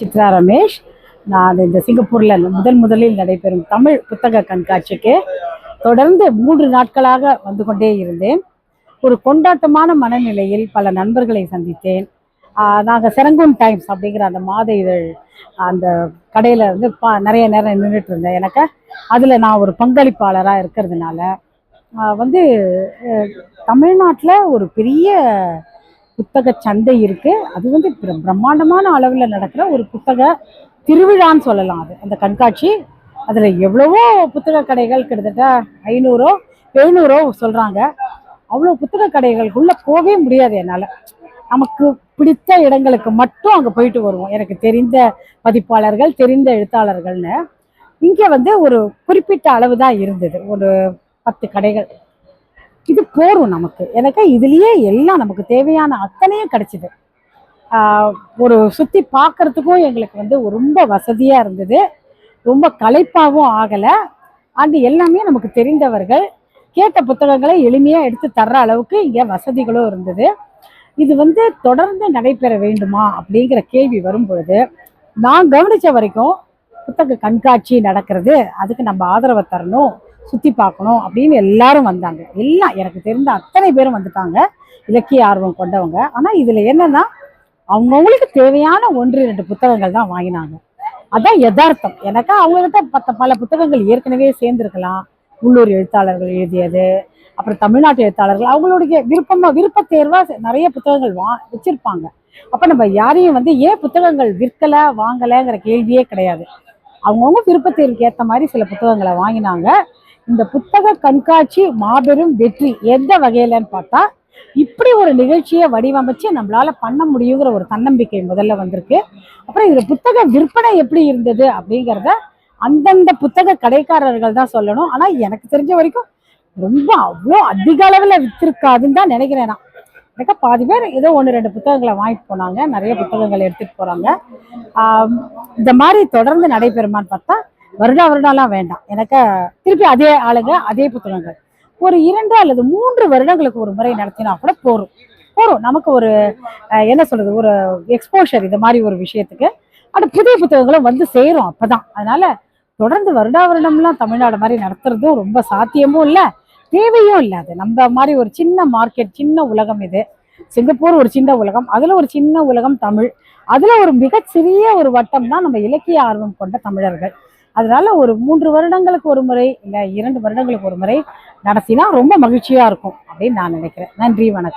சித்ரா ரமேஷ். நான் இந்த சிங்கப்பூரில் முதன் முதலில் நடைபெறும் தமிழ் புத்தக கண்காட்சிக்கு தொடர்ந்து மூன்று நாட்களாக வந்து கொண்டே இருந்தேன். ஒரு கொண்டாட்டமான மனநிலையில் பல நண்பர்களை சந்தித்தேன். நாங்கள் செரங்கூன் டைம்ஸ் அப்படிங்கிற அந்த மாத இதழ் அந்த கடையில் வந்து பா நிறைய நேரம் நின்றுட்டு இருந்தேன். எனக்கு அதில் நான் ஒரு பங்களிப்பாளராக இருக்கிறதுனால வந்து தமிழ்நாட்டில் ஒரு பெரிய புத்தக சந்தை இருக்கு. அது வந்து பிர- பிரம்மாண்டமான அளவில் நடக்கிற ஒரு புத்தக திருவிழான்னு சொல்லலாம் அது. அந்த கண்காட்சி அதில் எவ்வளவோ புத்தக கடைகள் கிட்டத்தட்ட ஐநூறோ எழுநூறோ சொல்கிறாங்க அவ்வளோ புத்தக கடைகளுக்குள்ளே போகவே முடியாது என்னால். நமக்கு பிடித்த இடங்களுக்கு மட்டும் அங்கே போயிட்டு வருவோம். எனக்கு தெரிந்த பதிப்பாளர்கள் தெரிந்த எழுத்தாளர்கள்னு. இங்கே வந்து ஒரு குறிப்பிட்ட அளவு தான் இருந்தது. ஒரு பத்து கடைகள். இது போரும் நமக்கு. எனக்கு இதுலயே எல்லாம் நமக்கு தேவையான அத்தனையும் கிடைச்சிது. ஒரு சுத்தி பார்க்கறதுக்கும் எங்களுக்கு வந்து ரொம்ப வசதியா இருந்தது. ரொம்ப களைப்பாகவும் ஆகல. அண்டு எல்லாமே நமக்கு தெரிந்தவர்கள். கேட்ட புத்தகங்களை எளிமையா எடுத்து தர்ற அளவுக்கு இங்க வசதிகளும் இருந்தது. இது வந்து தொடர்ந்து நடைபெற வேண்டுமா அப்படிங்கிற கேள்வி வரும் பொழுது நான் கவனிச்ச வரைக்கும் புத்தக கண்காட்சி நடக்கிறது. அதுக்கு நம்ம ஆதரவை தரணும். சுற்றி பார்க்கணும் அப்படின்னு எல்லாரும் வந்தாங்க. எல்லாம் எனக்கு தெரிந்த அத்தனை பேரும் வந்துட்டாங்க. இலக்கிய ஆர்வம் கொண்டவங்க. ஆனால் இதில் என்னன்னா அவங்கவுங்களுக்கு தேவையான ஒன்று ரெண்டு புத்தகங்கள் தான் வாங்கினாங்க. அதான் யதார்த்தம். எனக்கா அவங்ககிட்ட பத்த பல புத்தகங்கள் ஏற்கனவே சேர்ந்துருக்கலாம். உள்ளூர் எழுத்தாளர்கள் எழுதியது அப்புறம் தமிழ்நாட்டு எழுத்தாளர்கள் அவங்களுடைய விருப்பமா விருப்ப தேர்வா நிறைய புத்தகங்கள் வா வச்சிருப்பாங்க. அப்ப நம்ம யாரையும் வந்து ஏன் புத்தகங்கள் விற்கல வாங்கலைங்கிற கேள்வியே கிடையாது. அவங்கவுங்க விருப்பத்தேர்வுக்கு ஏற்ற மாதிரி சில புத்தகங்களை வாங்கினாங்க. இந்த புத்தக கண்காட்சி மாபெரும் வெற்றி எந்த வகையிலன்னு பார்த்தா இப்படி ஒரு நிகழ்ச்சியை வடிவமைச்சு நம்மளால பண்ண முடியுங்கிற ஒரு தன்னம்பிக்கை முதல்ல வந்திருக்கு. அப்புறம் இதுல புத்தக விற்பனை எப்படி இருந்தது அப்படிங்கிறத அந்தந்த புத்தக கடைக்காரர்கள் தான் சொல்லணும். ஆனா எனக்கு தெரிஞ்ச வரைக்கும் ரொம்ப அவ்வளோ அதிக அளவில் வித்திருக்காதுன்னு தான் நினைக்கிறேன் நான். எனக்கு பாதி பேர் ஏதோ ஒன்று ரெண்டு புத்தகங்களை வாங்கிட்டு போனாங்க. நிறைய புத்தகங்கள் எடுத்துட்டு போறாங்க. இந்த மாதிரி தொடர்ந்து நடைபெறுமான்னு பார்த்தா வருடா வருடம்லாம் வேண்டாம். எனக்கு திருப்பி அதே ஆளுங்க அதே புத்தகங்கள். ஒரு இரண்டு அல்லது மூன்று வருடங்களுக்கு ஒரு முறை நடத்தினா கூட போரும் போரும் நமக்கு ஒரு என்ன சொல்றது ஒரு எக்ஸ்போஷர் இந்த மாதிரி ஒரு விஷயத்துக்கு. ஆனால் புதிய புத்தகங்களும் வந்து சேரும் அப்பதான். அதனால தொடர்ந்து வருடா வருடம்லாம் தமிழ்நாடு மாதிரி நடத்துறதும் ரொம்ப சாத்தியமும் இல்லை தேவையும் இல்லை அது. நம்ம மாதிரி ஒரு சின்ன மார்க்கெட் சின்ன உலகம் இது. சிங்கப்பூர் ஒரு சின்ன உலகம் அதுல ஒரு சின்ன உலகம் தமிழ். அதுல ஒரு மிகச்சிறிய ஒரு வட்டம் தான் நம்ம இலக்கிய ஆர்வம் கொண்ட தமிழர்கள். அதனால ஒரு மூன்று வருடங்களுக்கு ஒரு முறை இல்லை இரண்டு வருடங்களுக்கு ஒரு முறை நடத்தினா ரொம்ப மகிழ்ச்சியாக இருக்கும் அப்படின்னு நான் நினைக்கிறேன். நன்றி வணக்கம்.